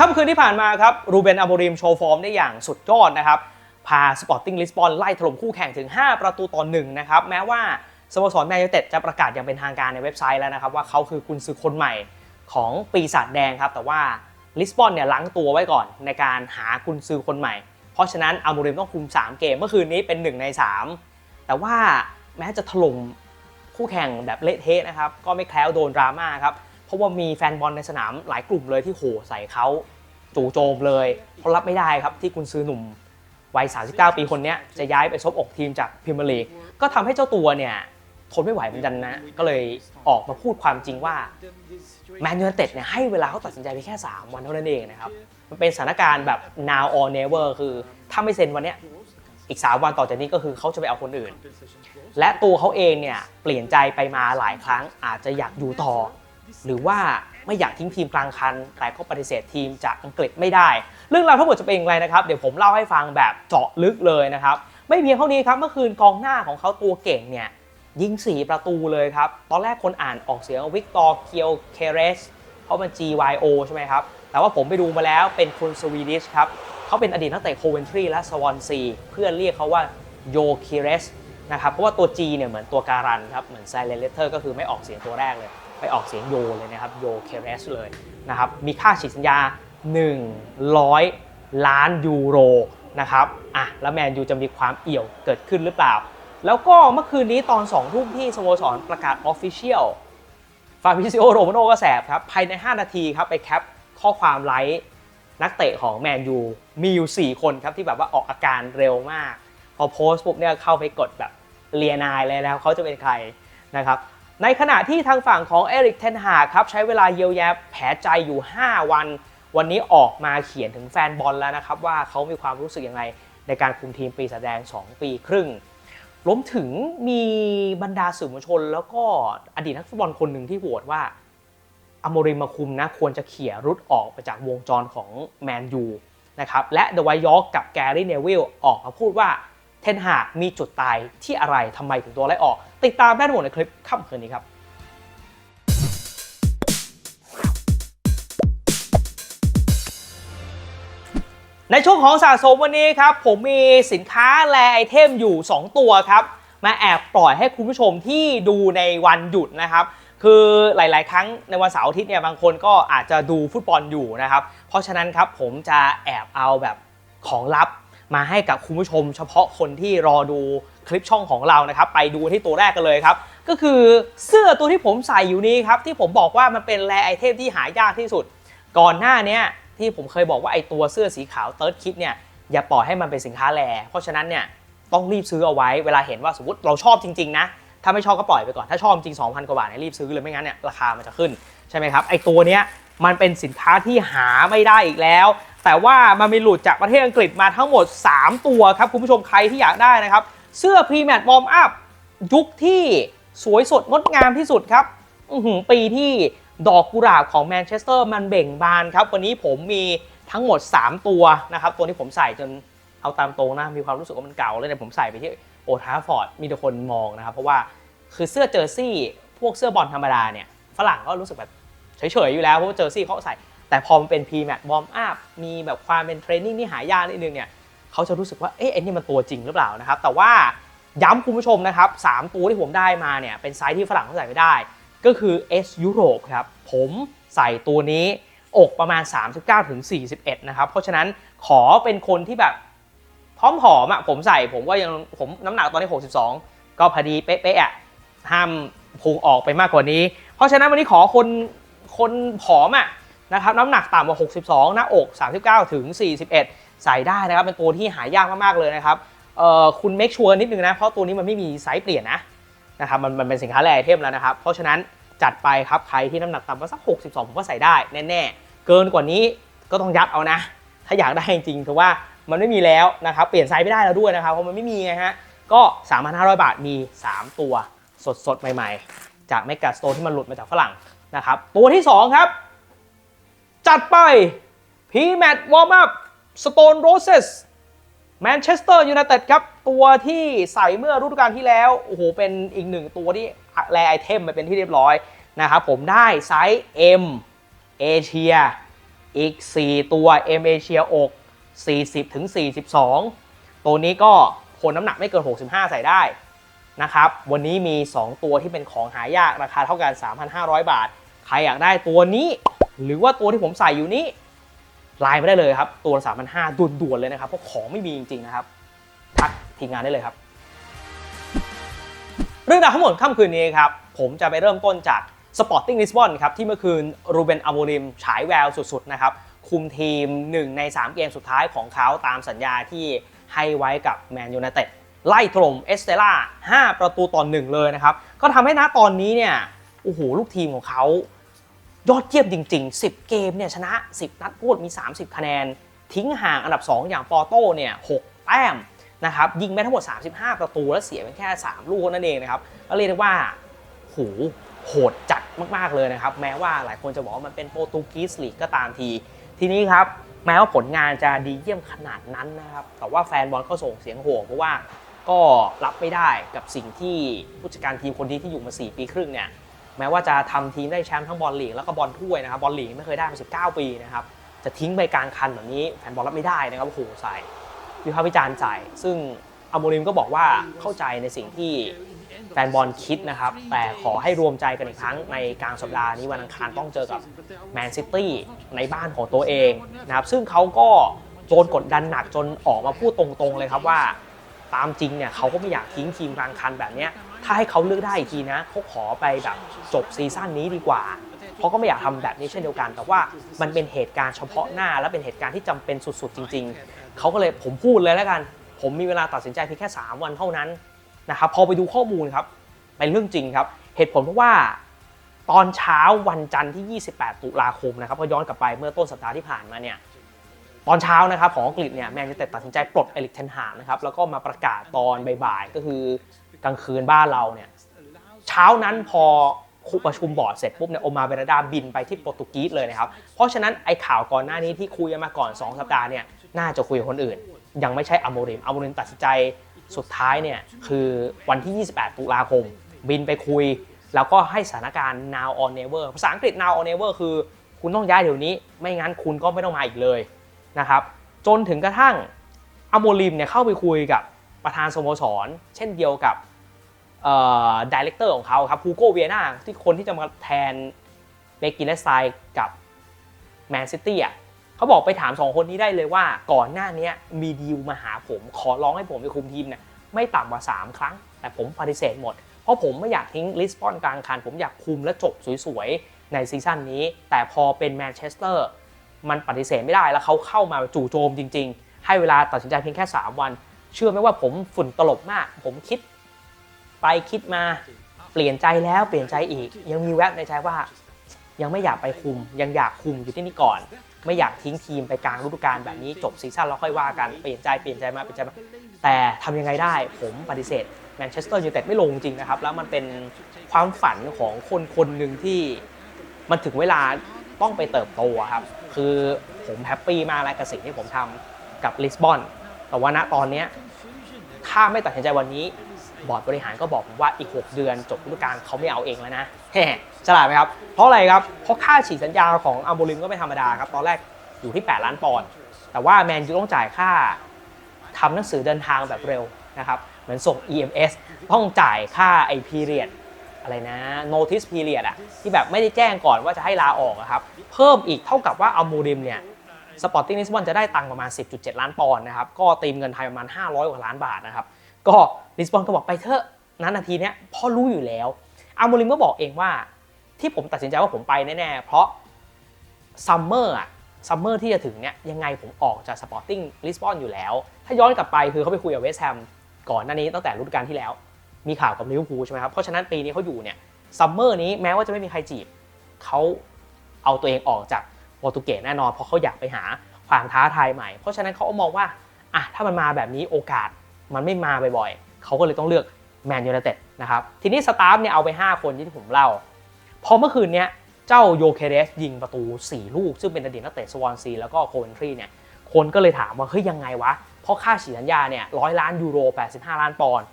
ค่ำคืนที่ผ่านมาครับรูเบนอาโมริมโชว์ฟอร์มได้อย่างสุดยอดนะครับ พาสปอร์ติ้งลิสบอนไล่ถล่มคู่แข่งถึง 5 ประตูต่อหนึ่งนะครับ แม้ว่าสโมสรแมนยูเต็ดจะประกาศอย่างเป็นทางการในเว็บไซต์แล้วนะครับ ว่าเขาคือกุนซือคนใหม่ของปีศาจแดงครับ แต่ว่าลิสบอนเนี่ยล้างตัวไว้ก่อนในการหากุนซือคนใหม่ เพราะฉะนั้นอาโมริมต้องคุม 3 เกมเมื่อคืนนี้เป็น 1 ใน 3 แต่ว่าแม้จะถล่มคู่แข่งแบบเละเทะนะครับก็ไม่แคล้วโดนดราม่าครับ เพราะว่ามีแฟนบอลในสนามหลายกลุ่มเลยที่โหใส่เขาจู่โจมเลยเพราะรับไม่ได้ครับที่กุนซือหนุ่มวัย 39 ปีคนนี้จะย้ายไปซบอกทีมจากพรีเมียร์ลีกก็ทำให้เจ้าตัวเนี่ยทนไม่ไหวเหมือนกันนะ ก็เลยออกมาพูดความจริงว่าแมนยูเต็ดเนี่ยให้เวลาเขาตัดสินใจไปแค่ 3 วันเท่านั้นเองนะครับ มันเป็นสถานการณ์แบบ now or never คือถ้าไม่เซ็นวันเนี้ยอีก 3 วันต่อจากนี้ก็คือเขาจะไปเอาคนอื่น และตัวเขาเองเนี่ยเปลี่ยนใจไปมาหลายครั้งอาจจะอยากอยู่ต่อ หรือว่าไม่อยากทิ้งทีมกลางคัน แต่ก็ปฏิเสธทีมจากอังกฤษไม่ได้ เรื่องราวทั้งหมดจะเป็นอย่างไรนะครับ เดี๋ยวผมเล่าให้ฟังแบบเจาะลึกเลยนะครับ ไม่เพียงเท่านี้ครับ เมื่อคืนกองหน้าของเขาตัวเก่งเนี่ยยิง 4 ประตูเลยครับ ตอนแรกคนอ่านออกเสียงวิกตอร์เคียวเคเรสเพราะมัน GYO ใช่ไหมครับ แต่ว่าผมไปดูมาแล้วเป็นคนสวีดิชครับเขาเป็นอดีตนักเตะโคเวนทรีและสวอนซีเพื่อนเรียกเขาว่าโยเคเรสนะครับ เพราะว่าตัว G เนี่ยเหมือนตัวการันครับ เหมือน silent letter ก็คือไม่ออกเสียงตัวแรกเลย ไปออกเสียงโยเลยนะครับโยเคเรสเลยนะครับมีค่าฉีดสัญญา 100 ล้านยูโรนะครับอะแล้วแมนยูจะมีความเอี่ยวเกิดขึ้นหรือเปล่า แล้วก็เมื่อคืนนี้ตอน 2 ทุ่มที่สโมสรประกาศออฟฟิเชียลฟาบิซิโอโรมาโนก็แสบครับ ภายใน 5 นาทีครับ ไปแคปข้อความไลค์นักเตะของแมนยูมีอยู่ 4 คนครับ ที่แบบว่าออกอาการเร็วมาก พอโพสต์ปุ๊บเนี่ยเข้าไปกดแบบเรียนายเลยแล้วเขาจะเป็นใครนะครับ ในขณะที่ทางฝั่งของเอริกเทนฮาครับใช้เวลาเยียวยาแผลใจอยู่ 5 วัน วันนี้ออกมาเขียนถึงแฟนบอลแล้วนะครับ ว่าเขามีความรู้สึกยังไงในการคุมทีมปีศาจแดง 2 ปีครึ่งรวมถึงมีบรรดาสื่อมวลชน แล้วก็อดีตนักฟุตบอลคนหนึ่งที่โหวตว่าอโมริมมาคุมนะควรจะเขี่ยรุดออกไปจากวงจรของแมนยูนะครับและเดวายยอร์กกับแกรี่เนวิลออกมาพูดว่า เทนฮากมีจุดตายที่อะไรทำไมถึงตัวไล่ออก ติดตามได้ทั้งหมดในคลิปค่ำคืนนี้ครับในช่วงของสะสมวันนี้ครับ ผมมีสินค้าแลไอเทมอยู่ 2 ตัวครับ มาแอบปล่อยให้คุณผู้ชมที่ดูในวันหยุดนะครับ คือหลาย ๆ ครั้งในวันเสาร์อาทิตย์เนี่ยบางคนก็อาจจะดูฟุตบอลอยู่นะครับ เพราะฉะนั้นครับผมจะแอบเอาแบบของลับ มาให้กับคุณผู้ชม เฉพาะคนที่รอดูคลิปช่องของเรานะครับ ไปดูที่ตัวแรกกันเลยครับ ก็คือเสื้อตัวที่ผมใส่อยู่นี้ครับ ที่ผมบอกว่ามันเป็นแลไอเทมที่หายากที่สุด ก่อนหน้านี้ที่ผมเคยบอกว่าไอตัวเสื้อสีขาวเติร์ดคิดเนี่ยอย่าปล่อยให้มันเป็นสินค้าแลเพราะฉะนั้นเนี่ยต้องรีบซื้อเอาไว้เวลาเห็นว่าสมมติเราชอบจริง ๆ นะ ถ้าไม่ชอบก็ปล่อยไปก่อน ถ้าชอบจริง 2,000 กว่าบาทเนี่ยรีบซื้อเลยไม่งั้นเนี่ยราคามันจะขึ้นใช่ไหมครับไอตัวเนี้ยมันเป็นสินค้าที่หาไม่ได้อีกแล้ว แต่ว่ามันมีหลุดจากประเทศอังกฤษมาทั้งหมด 3 ตัวครับคุณผู้ชมใครที่อยากได้นะครับ เสื้อพรีแมทวอร์มอัพยุคที่สวยสดงดงามที่สุดครับปีที่ดอกกุหลาบของแมนเชสเตอร์มันเบ่งบานครับ วันนี้ผมมีทั้งหมด 3 ตัวนะครับ ตัวนี้ผมใส่จนเอาตามตรงนะ มีความรู้สึกว่ามันเก่าเลยเนี่ยผมใส่ไปที่โอทาฟอร์ดมีแต่คนมองนะครับ เพราะว่าคือเสื้อเจอร์ซี่ พวกเสื้อบอลธรรมดาเนี่ย ฝรั่งก็รู้สึกแบบเฉยๆอยู่แล้วเพราะว่าเจอร์ซี่เขาใส่ แต่พอมันเป็นพรีแมทวอร์มอัพมีแบบความเป็นเทรนนิ่งที่หายากนิดนึงเนี่ยเขาจะรู้สึกว่าเอ๊ะไอ้นี่มันตัวจริงหรือเปล่านะครับ แต่ว่าย้ำคุณผู้ชมนะครับสามตัวที่ผมได้มาเนี่ยเป็นไซส์ที่ฝรั่งเขาใส่ไม่ได้ ก็คือ S ยุโรปครับ ผมใส่ตัวนี้อกประมาณ 39ถึง41 นะครับ เพราะฉะนั้นขอเป็นคนที่แบบพร้อมผอมอะผมใส่ผมก็ยังผมน้ำหนักตอนนี้ 62 ก็พอดีเป๊ะๆอะห้ามพุงออกไปมากกว่านี้ เพราะฉะนั้นวันนี้ขอคนคนผอมอะ นะครับน้ำหนักต่ำกว่า 62 หน้าอก 39 ถึง 41 ใส่ได้นะครับ เป็นตัวที่หายากมากๆเลยนะครับเอ่อคุณเมคชัวร์นิดนึงนะ เพราะตัวนี้มันไม่มีไซส์เปลี่ยนนะนะครับมันมันเป็นสินค้าแรไอเทมแล้วนะครับ เพราะฉะนั้นจัดไปครับใครที่น้ำหนักต่ำกว่าสัก 62 ผมก็ใส่ได้แน่ๆ เกินกว่านี้ก็ต้องยัดเอานะ ถ้าอยากได้จริงๆถือว่ามันไม่มีแล้วนะครับเปลี่ยนไซส์ไม่ได้แล้วด้วยนะครับเพราะมันไม่มีไงฮะก็3,500 บาทมี 3 ตัวสดๆ ใหม่ ๆ จากเมกาสโตร์ที่มันหลุดมาจากฝรั่งนะครับตัวที่ 2 ครับ จัดไป p m a t Warm Up Stone Roses แมนเชสเตอร์ยูไนเต็ดครับ ตัวที่ใส่เมื่อฤดูกาลที่แล้ว โอ้โห เป็นอีกหนึ่งตัวที่แลไอเทมมาเป็นที่เรียบร้อยนะครับผมได้ไซส์ M เอเชียอีก 4 ตัวเอเมเชียอก 40ถึง42 ตัวนี้ก็คนน้ำหนักไม่เกิน 65 ใส่ได้นะครับ วันนี้มี 2 ตัวที่เป็นของหายากราคาเท่ากัน 3,500 บาท ใครอยากได้ตัวนี้ หรือว่าตัวที่ผมใส่อยู่นี้ไลน์ไม่ได้เลยครับ ตัวละ3,500ด่วนๆเลยนะครับ เพราะของไม่มีจริง ๆ นะครับ ทักทีมงานได้เลยครับ เรื่องราวทั้งหมดค่ำคืนนี้ครับ ผมจะไปเริ่มต้นจาก Sporting Lisbon ครับ ที่เมื่อคืนรูเบนอโมริมฉายแววสุดๆนะครับ คุมทีม 1 ใน 3 เกมสุดท้ายของเขาตามสัญญาที่ให้ไว้กับแมนยู i นเต็ดไล่ถล่มเอสเตล่า5ประตูต่อหนึ่งเลยนะครับ ก็ทำให้ณตอนนี้เนี่ยโอ้โหลูกทีมของเขา ยอดเยี่ยมจริง ๆ 10 เกมเนี่ยชนะ 10 นัดพูดมี 30 คะแนน ทิ้งห่างอันดับ 2 อย่างปอโต้เนี่ย6แต้มนะครับยิงไปทั้งหมด 35 ประตูและเสียไปแค่ 3 ลูกนั่นเองนะครับก็เรียกได้ว่าโหโหดจัดมากๆเลยนะครับ แม้ว่าหลายคนจะบอกว่ามันเป็นโปรตุกีสลีกก็ตามที ทีนี้ครับ แม้ว่าผลงานจะดีเยี่ยมขนาดนั้นนะครับ แต่ว่าแฟนบอลก็ส่งเสียงโห่เพราะว่าก็รับไม่ได้กับสิ่งที่ผู้จัดการทีมคนนี้ที่อยู่มา 4 ปีครึ่งเนี่ย แม้ว่าจะทำทีมได้แชมป์ทั้งบอลลีกแล้วก็บอลถ้วยนะครับบอลลีกไม่เคยได้มา 19 ปีนะครับจะทิ้งไปกลางคันแบบนี้แฟนบอลรับไม่ได้นะครับโอ้โหใส่วิพากษ์วิจารณ์ใจซึ่งอโมริมก็บอกว่าเข้าใจในสิ่งที่แฟนบอลคิดนะครับ แต่ขอให้รวมใจกันอีกครั้งในกลางสัปดาห์นี้วันอังคารต้องเจอกับแมนซิตี้ในบ้านของตัวเองนะครับซึ่งเขาก็โดนกดดันหนักจนออกมาพูดตรงๆเลยครับว่า ตามจริงเนี่ยเขาก็ไม่อยากทิ้งทีมกลางคันแบบเนี้ยถ้าให้เขาเลือกได้อีกทีนะเขาขอไปแบบจบซีซั่นนี้ดีกว่าเขาะก็ไม่อยากทำแบบนี้เช่นเดียวกัน แต่ว่ามันเป็นเหตุการณ์เฉพาะหน้า และเป็นเหตุการณ์ที่จำเป็นสุดๆ จริง ๆ เขาก็เลยผมพูดเลยแล้วกัน ผมมีเวลาตัดสินใจเพียงแค่ 3 วันเท่านั้นนะครับพอไปดูข้อมูลครับเป็นเรื่องจริงครับ เหตุผลเพราะว่าตอนเช้าวันจันทร์ที่ 28 ตุลาคมนะครับพอย้อนกลับไปเมื่อต้นสัปดาห์ที่ผ่านมาเนี่ย ตอนเช้านะครับของอังกฤษเนี่ยแมนยูเต็ดตัดสินใจปลดเอริกเทนฮากนะครับแล้วก็มาประกาศตอนบ่ายๆ ก็คือกลางคืนบ้านเราเนี่ยเช้านั้นพอคุประชุมบอร์ดเสร็จปุ๊บเนี่ยโอมาเบรดาบินไปที่โปรตุเกสเลยนะครับ เพราะฉะนั้นไอ้ข่าวก่อนหน้านี้ที่คุยมาก่อน 2 สัปดาห์เนี่ยน่าจะคุยกับคนอื่น ยังไม่ใช่อโมริมอโมริมตัดสินใจสุดท้ายเนี่ยคือวันที่ 28 ตุลาคม บินไปคุย แล้วก็ให้สถานการณ์ now or never ภาษาอังกฤษ now or never คือ คุณต้องย้ายเดี๋ยวนี้ ไม่งั้นคุณก็ไม่ต้องมาอีกเลย นะครับจนถึงกระทั่งอโมริมเนี่ยเข้าไปคุยกับประธานสโมสร เช่นเดียวกับดีเลกเตอร์ของเขาครับฮูโกเวียนาที่คนที่จะมาแทนเบกิเลสไซกับแมนซิตี้อะเขาบอกไปถามสองคนนี้ได้เลยว่าก่อนหน้านี้มีดีลมาหาผมขอร้องให้ผมไปคุมทีมเนี่ยไม่ต่ำกว่า 3 ครั้ง แต่ผมปฏิเสธหมด เพราะผมไม่อยากทิ้งลิสบอนกลางคัน ผมอยากคุมและจบสวยๆ ในซีซั่นนี้ แต่พอเป็นแมนเชสเตอร์ มันปฏิเสธไม่ได้แล้วเขาเข้ามาจู่โจมจริง ๆ ให้เวลาตัดสินใจเพียงแค่ 3 วัน เชื่อไหมว่าผมฝุ่นตลบมาก ผมคิดไปคิดมาเปลี่ยนใจแล้วเปลี่ยนใจอีก ยังมีแวบในใจว่า ยังไม่อยากไปคุม ยังอยากคุมอยู่ที่นี่ก่อน ไม่อยากทิ้งทีมไปกลางฤดูกาลแบบนี้จบซีซั่นแล้วค่อยว่ากันเปลี่ยนใจเปลี่ยนใจมาเปลี่ยนใจมาแต่ทำยังไงได้ผมปฏิเสธแมนเชสเตอร์ยูไนเต็ดไม่ลงจริงนะครับ แล้วมันเป็นความฝันของคนคนหนึ่งที่มันถึงเวลาต้องไปเติบโตครับ คือผมแฮปปี้มากแล้วกับสิ่งที่ผมทำกับลิสบอน แต่ว่าณตอนเนี้ยถ้าไม่ตัดสินใจวันนี้ บอร์ดบริหารก็บอกผมว่าอีก 6 เดือนจบฤดูกาลเขาไม่เอาเองแล้วนะแฮ่ฉลาดไหมครับ เพราะอะไรครับ เพราะค่าฉีดสัญญาของอัมโบริมก็ไม่ธรรมดาครับ ตอนแรกอยู่ที่ 8 ล้านปอนด์ แต่ว่าแมนยูต้องจ่ายค่าทำหนังสือเดินทางแบบเร็วนะครับ เหมือนส่ง EMS ต้องจ่ายค่าไอพีเรียด อะไรนะ notice period อะที่แบบไม่ได้แจ้งก่อนว่าจะให้ลาออกครับ เพิ่มอีกเท่ากับว่าอัมโบริมเนี่ยสปอร์ติ้งลิสบอนจะได้ตังค์ประมาณ 10.7 ล้านปอนด์นะครับ ก็ตีมเงินไทยประมาณ 500 กว่าล้านบาทนะครับ ก็ลิสบอนก็บอกไปเถอะนั้นนาทีเนี้ยพ่อรู้อยู่แล้วอาโมริมก็บอกเองว่าที่ผมตัดสินใจว่าผมไปแน่ๆ เพราะซัมเมอร์อะซัมเมอร์ที่จะถึงเนี้ยยังไงผมออกจากสปอร์ติ้งลิสบอนอยู่แล้ว ถ้าย้อนกลับไปคือเขาไปคุยกับเวสต์แฮมก่อนหน้านี้ตั้งแต่ฤดูกาลที่แล้ว มีข่าวกับลิเวอร์พูลใช่ไหมครับ เพราะฉะนั้นปีนี้เขาอยู่เนี่ยซัมเมอร์นี้แม้ว่าจะไม่มีใครจีบเขาเอาตัวเองออกจากโปรตุเกสแน่นอนเพราะเขาอยากไปหาความท้าทายใหม่ เพราะฉะนั้นเขามองว่าอะถ้ามันมาแบบนี้โอกาสมันไม่มาบ่อยๆเขาก็เลยต้องเลือกแมนยูไนเต็ดนะครับ ทีนี้สตาฟเนี่ยเอาไป 5 คนที่ผมเล่า พอเมื่อคืนเนี้ยเจ้าโยเคเรสยิงประตู 4 ลูก ซึ่งเป็นอดีตนักเตะสวอนซีแล้วก็โคเวนทรีเนี่ยคนก็เลยถามว่าเฮ้ยยังไงวะ เพราะค่าฉีดสัญญาเนี่ยร้อยล้านยูโร 85 ล้านปอนด์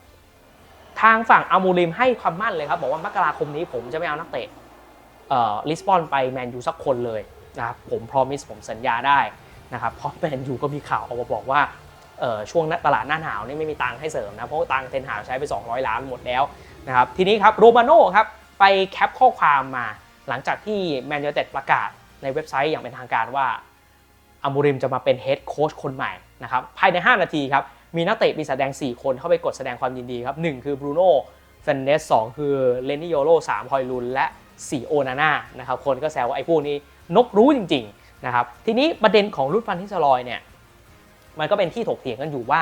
ทางฝั่งอามูริมให้ความมั่นเลยครับ บอกว่ามกราคมนี้ผมจะไม่เอานักเตะลิสบอนไปแมนยูสักคนเลยนะครับผม promise ผมสัญญาได้นะครับเพราะแมนยูก็มีข่าวออกมาบอกว่าเอ่อช่วงตลาดหน้าหนาวนี่ไม่มีตังค์ให้เสริมนะเพราะตังค์เทนหาวใช้ไป 200 ล้านหมดแล้วนะครับทีนี้ครับโรมาโน่ครับไปแคปข้อความมาหลังจากที่แมนยูเต็ดประกาศในเว็บไซต์อย่างเป็นทางการว่าอามูริมจะมาเป็นเฮดโค้ชคนใหม่นะครับภายใน 5 นาทีครับ มีนักเตะปีศาจแดง 4 คนเข้าไปกดแสดงความยินดีครับ 1 คือบรูโน่เฟนเนส2คือเลนิโยโร3ฮอยลุน และ 4 โอนาน่านะครับคนก็แซวว่าไอ้พวกนี้นกรู้จริงๆนะครับทีนี้ประเด็นของรุดฟันทิสลอยเนี่ยมันก็เป็นที่ถกเถียงกันอยู่ว่า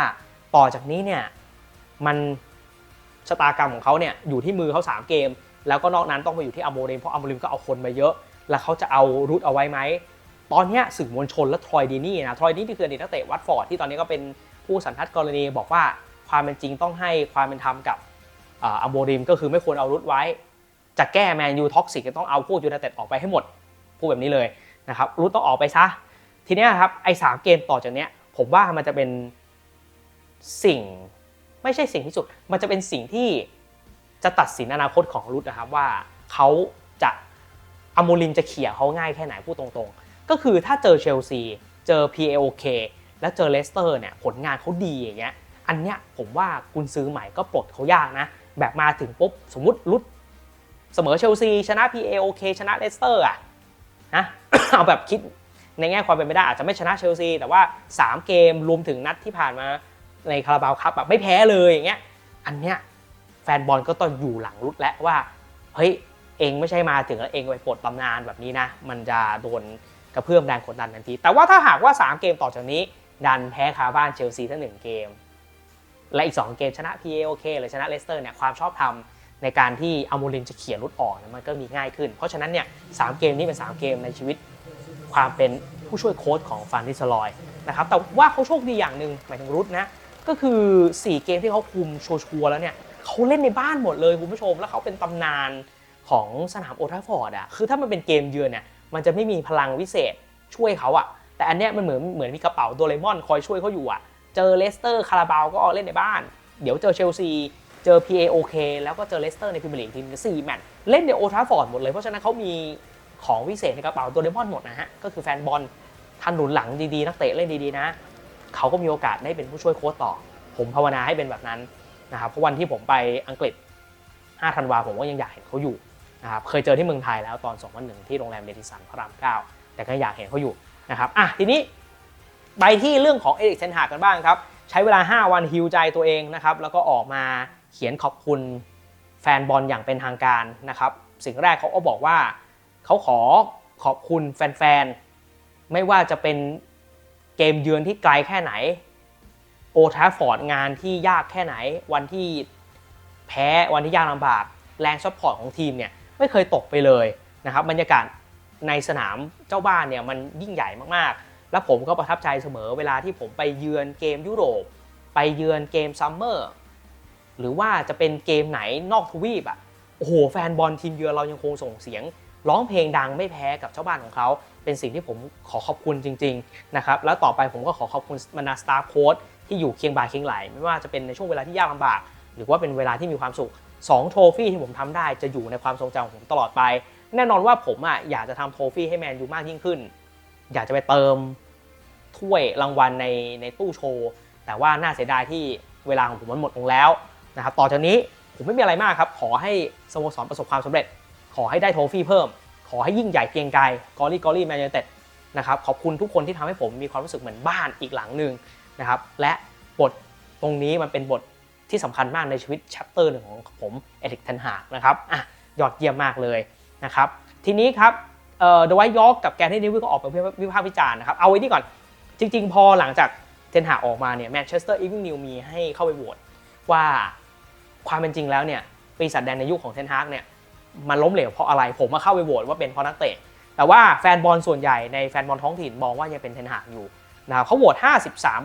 ต่อจากนี้เนี่ยมันชะตากรรมของเขาเนี่ยอยู่ที่มือเขา3 เกม แล้วก็นอกนั้นต้องไปอยู่ที่อโมริมเพราะอโมริมก็เอาคนมาเยอะ แล้วเขาจะเอารุดเอาไว้ไหมตอนนี้สื่อมวลชนและทรอยดีนี่นะทรอยดีนี่คืออดีตนักเตะวัตฟอร์ดที่ตอนนี้ก็เป็น ผู้สันทัดกรณีบอกว่าความเป็นจริงต้องให้ความเป็นธรรมกับอ่าอโมริมก็คือไม่ควรเอารุดไว้ จะแก้แมนยูท็อกซิกต้องเอาพวกยูไนเต็ดออกไปให้หมดพูดแบบนี้เลยนะครับรุดต้องออกไปซะ ทีเนี้ยครับไอ้สามเกมต่อจากเนี้ยผมว่ามันจะเป็นสิ่งไม่ใช่สิ่งที่สุด มันจะเป็นสิ่งที่จะตัดสินอนาคตของรุดนะครับว่าเขาจะอโมริมจะเขี่ยเขาง่ายแค่ไหนพูดตรงๆ ก็คือถ้าเจอเชลซี เจอ PAOK แล้วเจอเลสเตอร์เนี่ยผลงานเขาดีอย่างเงี้ยอันเนี้ยผมว่าคุณซื้อใหม่ก็ปลดเขายากนะ แบบมาถึงปุ๊บสมมติรุดเสมอเชลซีชนะ PAOK ชนะเลสเตอร์อะนะเอาแบบคิดในแง่ความเป็นไปได้อาจจะไม่ชนะเชลซีแต่ว่า 3 เกมรวมถึงนัดที่ผ่านมาในคาราบาวคัพแบบไม่แพ้เลยอย่างเงี้ยอันเนี้ยแฟนบอลก็ต้องอยู่หลังรุดแล้วว่าเฮ้ยเองไม่ใช่มาถึงแล้วเองไปปลดตำนานแบบนี้นะ มันจะโดนกระเพื่อมแรงกดดันทันที แต่ว่าถ้าหากว่า 3 เกมต่อจากนี้ ดันแพ้คาบ้านเชลซีทั้งหนึ่งเกม และอีก 2 เกมชนะ PAOK หรือชนะเลสเตอร์เนี่ยความชอบธรรมในการที่อามูรินจะเขี่ยรุดออกเนี่ยมันก็มีง่ายขึ้น เพราะฉะนั้นเนี่ยสามเกมนี้เป็น 3 เกมในชีวิตความเป็นผู้ช่วยโค้ชของฟานดิสลอยนะครับแต่ว่าเขาโชคดีอย่างหนึ่งหมายถึงรุดนะก็คือ 4 เกมที่เขาคุมโชัวร์ๆแล้วเนี่ยเขาเล่นในบ้านหมดเลยคุณผู้ชม แล้วเขาเป็นตำนานของสนามโอทราฟฟอร์ดอะคือถ้ามันเป็นเกมเยือนเนี่ยมันจะไม่มีพลังวิเศษช่วยเขาอะ แต่อันเนี้ยมันเหมือนเหมือนมีกระเป๋าโดเรมอนคอยช่วยเขาอยู่อะเจอเลสเตอร์คาราบาวก็เล่นในบ้าน เดี๋ยวเจอเชลซีเจอ PAOK แล้วก็เจอเลสเตอร์ในพรีเมียร์ลีกทีมสี่แมตช์เล่นในโอทราฟอร์ดหมดเลยเพราะฉะนั้นเขามีของวิเศษในกระเป๋าโดเรมอนหมดนะฮะก็คือแฟนบอลท่านหนุนหลังดีๆนักเตะเล่นดีๆนะเขาก็มีโอกาสได้เป็นผู้ช่วยโค้ชต่อ ผมภาวนาให้เป็นแบบนั้นนะครับเพราะวันที่ผมไปอังกฤษ5ธันวาผมก็ยังอยากเห็นเขาอยู่นะครับเคยเจอที่เมืองไทยแล้วตอน2001ที่โรงแรมเดนิสันพระราม 9 แต่ก็อยากเห็นเขาอยู่ นะครับอะทีนี้ไปที่เรื่องของเอริกเซนฮากกันบ้างครับ ใช้เวลา 5 วันฮิวใจตัวเองนะครับ แล้วก็ออกมาเขียนขอบคุณแฟนบอลอย่างเป็นทางการนะครับ สิ่งแรกเขาก็บอกว่าเขาขอขอบคุณแฟนๆ ไม่ว่าจะเป็นเกมเยือนที่ไกลแค่ไหน โอทาฟอร์ดงานที่ยากแค่ไหน วันที่แพ้วันที่ยากลำบาก แรงซัพพอร์ตของทีมเนี่ยไม่เคยตกไปเลยนะครับบรรยากาศ ในสนามเจ้าบ้านเนี่ยมันยิ่งใหญ่มากๆ และผมก็ประทับใจเสมอเวลาที่ผมไปเยือนเกมยุโรป ไปเยือนเกมซัมเมอร์หรือว่าจะเป็นเกมไหนนอกทวีปอะโอ้โหแฟนบอลทีมเยือนเรายังคงส่งเสียง ร้องเพลงดังไม่แพ้กับเจ้าบ้านของเขาเป็นสิ่งที่ผมขอขอบคุณจริงๆนะครับแล้วต่อไปผมก็ขอขอบคุณบรรดาสตาร์โค้ดที่อยู่เคียงบ่าเคียงไหล ไม่ว่าจะเป็นในช่วงเวลาที่ยากลำบาก หรือว่าเป็นเวลาที่มีความสุข2โทฟี่ที่ผมทำได้จะอยู่ในความทรงจำของผมตลอดไป แน่นอนว่าผมอะอยากจะทำโทฟี่ให้แมนยูมากยิ่งขึ้น อยากจะไปเติมถ้วยรางวัลในในตู้โชว์ แต่ว่าน่าเสียดายที่เวลาของผมมันหมดลงแล้วนะครับต่อจากนี้ผมไม่มีอะไรมากครับ ขอให้สโมสรประสบความสำเร็จ ขอให้ได้โทฟี่เพิ่ม ขอให้ยิ่งใหญ่เกียงไกรกอรี่กอรี่แมนยูเต็ดนะครับขอบคุณทุกคนที่ทำให้ผมมีความรู้สึกเหมือนบ้านอีกหลังหนึ่งนะครับและบทตรงนี้มันเป็นบทที่สำคัญมากในชีวิตแชปเตอร์หนึ่งของผมเอริกเทนหากนะครับอะยอดเยี่ยมมากเลย นะครับทีนี้ครับเอ่อเดวายยอกกับแกนที่นิวิก็ออกไปวิพากษ์วิจารณ์นะครับเอาไว้นี่ก่อนจริง ๆ พอหลังจากเทนหาออกมาเนี่ยแมนเชสเตอร์อีวิ n งนิวมีให้เข้าไปโหวตว่าความเป็นจริงแล้วเนี่ยปีศาจแดงในยุคของเทนฮากเนี่ยมันล้มเหลวเพราะอะไรผมมาเข้าไปโหวตว่าเป็นเพราะนักเตะ แต่ว่าแฟนบอลส่วนใหญ่ในแฟนบอลท้องถิ่นมองว่ายังเป็นเทนหากอยู่นะครับเขาโหวต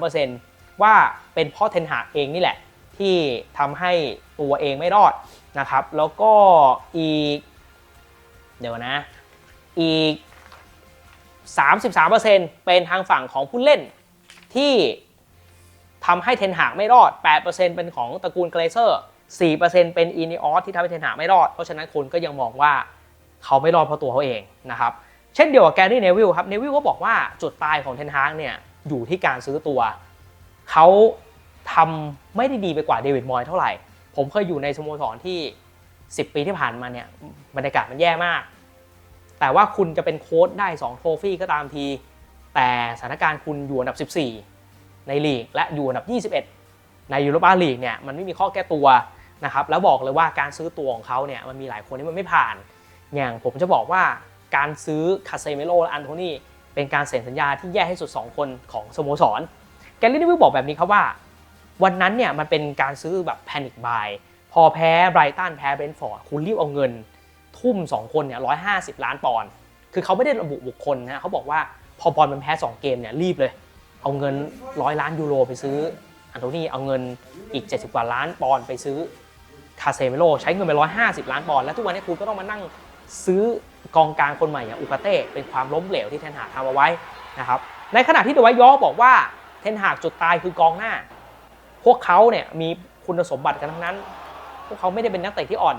53%ว่าเป็นเพราะเทนหากเองนี่แหละ ที่ทำให้ตัวเองไม่รอดนะครับแล้วก็อีก เดี๋ยวนะ อีก 33%เป็นทางฝั่งของผู้เล่นที่ทำให้เทนหากไม่รอด 8%เป็นของตระกูลเกรเซอร์ 4%เป็นอีนิออสที่ทำให้เทนหากไม่รอด เพราะฉะนั้นคุณก็ยังมองว่าเขาไม่รอดเพราะตัวเขาเองนะครับเชเช่นเดียวกับแกรี่เนวิลครับ เนวิลก็บอกว่าจุดตายของเทนฮากเนี่ยอยู่ที่การซื้อตัว เขาทำไม่ได้ดีไปกว่าเดวิดมอยเท่าไหร่ ผมเคยอยู่ในสโมสรที่ 10 ปีที่ผ่านมาเนี่ยบรรยากาศมันแย่มาก แต่ว่าคุณจะเป็นโค้ชได้2โทฟี่ก็ตามที แต่สถานการณ์คุณอยู่อันดับ 14 ในลีกและอยู่อันดับ 21 ในยูโรปาลีกเนี่ยมันไม่มีข้อแก้ตัวนะครับแล้วบอกเลยว่าการซื้อตัวของเขาเนี่ยมันมีหลายคนที่มันไม่ผ่าน อย่างผมจะบอกว่าการซื้อคาเซเมโลและอันโทนีเป็นการเซ็นสัญญาที่แย่ที่สุด 2 คนของสโมสร แกลลี่นิวบอกแบบนี้ครับว่า วันนั้นเนี่ยมันเป็นการซื้อแบบแพนิคบาย พอแพ้ไบรตันแพ้เบรนฟอร์ดคุณรีบเอาเงิน ทุ่ม 2 คนเนี่ยร้อยห้าสิบล้านปอนด์คือเขาไม่ได้ระบุบุคคลนะเขาบอกว่าพอบอลมันแพ้ 2 เกมเนี่ยรีบเลย เอาเงินร้อยล้านยูโรไปซื้ออันโทนีเอาเงินอีก 70 กว่าล้านปอนด์ไปซื้อคาเซเมโลใช้เงินไป 150 ล้านปอนด์แล้วทุกวันนี้คุณก็ต้องมานั่งซื้อกองกลางคนใหม่อย่างอุกาเต้เป็นความล้มเหลวที่เทนหากทำเอาไว้นะครับในขณะที่เดวายอบอกว่าเทนหากจุดตายคือกองหน้า พวกเขาเนี่ยมีคุณสมบัติกันทั้งนั้น พวกเขาไม่ได้เป็นนักเตะที่อ่อน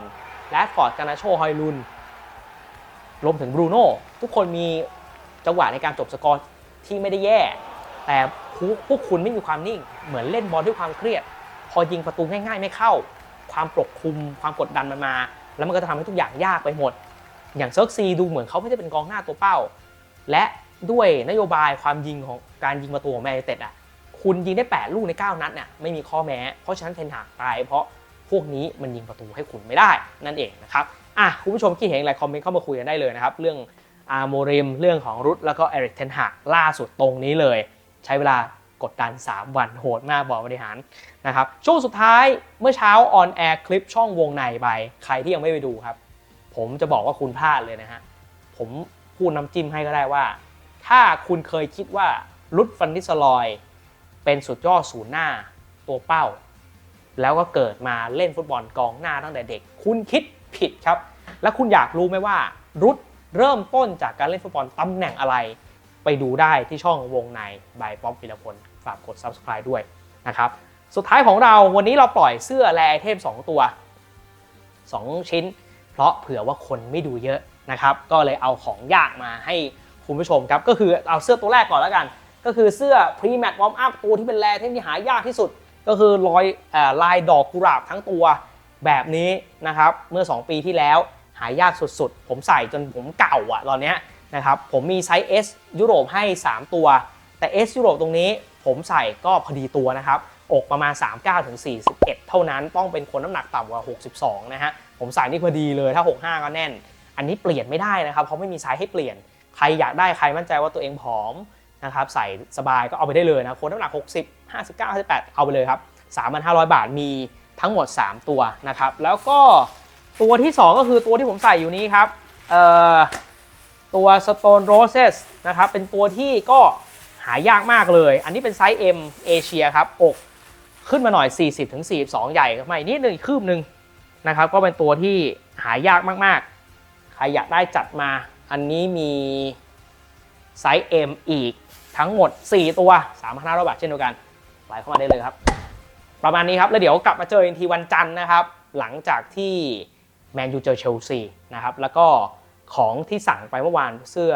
แรดฟอร์ดกานาโชฮอยลุนรวมถึงบรูโน่ทุกคนมีจังหวะในการจบสกอร์ที่ไม่ได้แย่ แต่พวกคุณไม่มีความนิ่ง เหมือนเล่นบอลด้วยความเครียด พอยิงประตูง่ายๆ ไม่เข้า ความปกคลุม ความกดดันมันมา แล้วมันก็จะทำให้ทุกอย่างยากไปหมด อย่างเซิร์กซีดูเหมือนเขาไม่ได้เป็นกองหน้าตัวเป้า และด้วยนโยบายความยิงของการยิงประตูของแมนยูเต็ดอะคุณยิงได้ 8 ลูกใน 9 นัดเนี่ยไม่มีข้อแม้ เพราะฉะนั้นเทนหากตายเพราะ พวกนี้มันยิงประตูให้คุณไม่ได้นั่นเองนะครับอะคุณผู้ชมคิดเห็นอะไรคอมเมนต์เข้ามาคุยกันได้เลยนะครับเรื่องอาร์โมริมเรื่องของรุดแล้วก็เอริกเทนหากล่าสุดตรงนี้เลย ใช้เวลากดดัน 3 วันโหดมากบอกบริหารนะครับช่วงสุดท้ายเมื่อเช้าออนแอร์คลิปช่องวงในไป ใครที่ยังไม่ไปดูครับ ผมจะบอกว่าคุณพลาดเลยนะฮะ ผมพูดน้ำจิ้มให้ก็ได้ว่า ถ้าคุณเคยคิดว่ารุดฟันนิสลอย เป็นสุดยอดศูนย์หน้าตัวเป้า แล้วก็เกิดมาเล่นฟุตบอลกองหน้าตั้งแต่เด็ก คุณคิดผิดครับ และคุณอยากรู้ไหมว่ารุดเริ่มต้นจากการเล่นฟุตบอลตำแหน่งอะไร ไปดูได้ที่ช่องวงในบายป๊อปปิรพลฝากกด subscribe ด้วยนะครับสุดท้ายของเราวันนี้เราปล่อยเสื้อแลไอเทม 2 ตัว 2 ชิ้น เพราะเผื่อว่าคนไม่ดูเยอะนะครับ ก็เลยเอาของยากมาให้คุณผู้ชมครับ ก็คือเอาเสื้อตัวแรกก่อนแล้วกัน ก็คือเสื้อ pre match warm up ตัวที่เป็นแรเทมที่หายากที่สุด ก็คือรอยอลายดอกกุหลาบทั้งตัวแบบนี้นะครับเมื่อ 2 ปีที่แล้วหายากสุดๆ ผมใส่จนผมเก่าอะตอนเนี้ยนะครับผมมีไซส์ S ยุโรปให้ 3 ตัว แต่ S ยุโรปตรงนี้ผมใส่ก็พอดีตัวนะครับอกประมาณ 39ถึง41 เท่านั้นต้องเป็นคนน้ำหนักต่ำกว่า 62 นะฮะผมใส่นี่พอดีเลยถ้า 65 ก็แน่น อันนี้เปลี่ยนไม่ได้นะครับเพราะไม่มีไซส์ให้เปลี่ยน ใครอยากได้ใครมั่นใจว่าตัวเองผอม นะครับใส่สบายก็เอาไปได้เลยนะคนน้ำหนัก 60 59 58 เอาไปเลยครับ 3,500 บาทมีทั้งหมด 3 ตัวนะครับ แล้วก็ตัวที่ 2 ก็คือตัวที่ผมใส่อยู่นี้ครับตัว Stone Roses นะครับ เป็นตัวที่ก็หายากมากเลย อันนี้เป็นไซส์ M เอเชียครับ อกขึ้นมาหน่อย 40-42 ใหญ่ขึ้นมาอีกนิดนึงคืบหนึงนะครับ ก็เป็นตัวที่หายากมากๆ ใครอยากได้จัดมา อันนี้มีไซส์ M อีก ทั้งหมด 4 ตัว3,500บาทเช่นเดียวกันไหลเข้ามาได้เลยครับ ประมาณนี้ครับ แล้วเดี๋ยวกลับมาเจอกันทีวันจันทร์นะครับ หลังจากที่แมนยูเจอเชลซีนะครับ แล้วก็ของที่สั่งไปเมื่อวานเสื้อ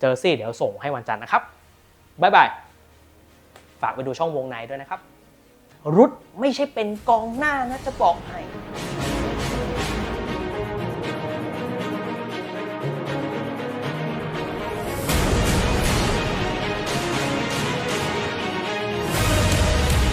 เจอซี่เดี๋ยวส่งให้วันจันทร์นะครับบ๊ายบาย ฝากไปดูช่องวงในด้วยนะครับ รุดไม่ใช่เป็นกองหน้านะจะบอกให้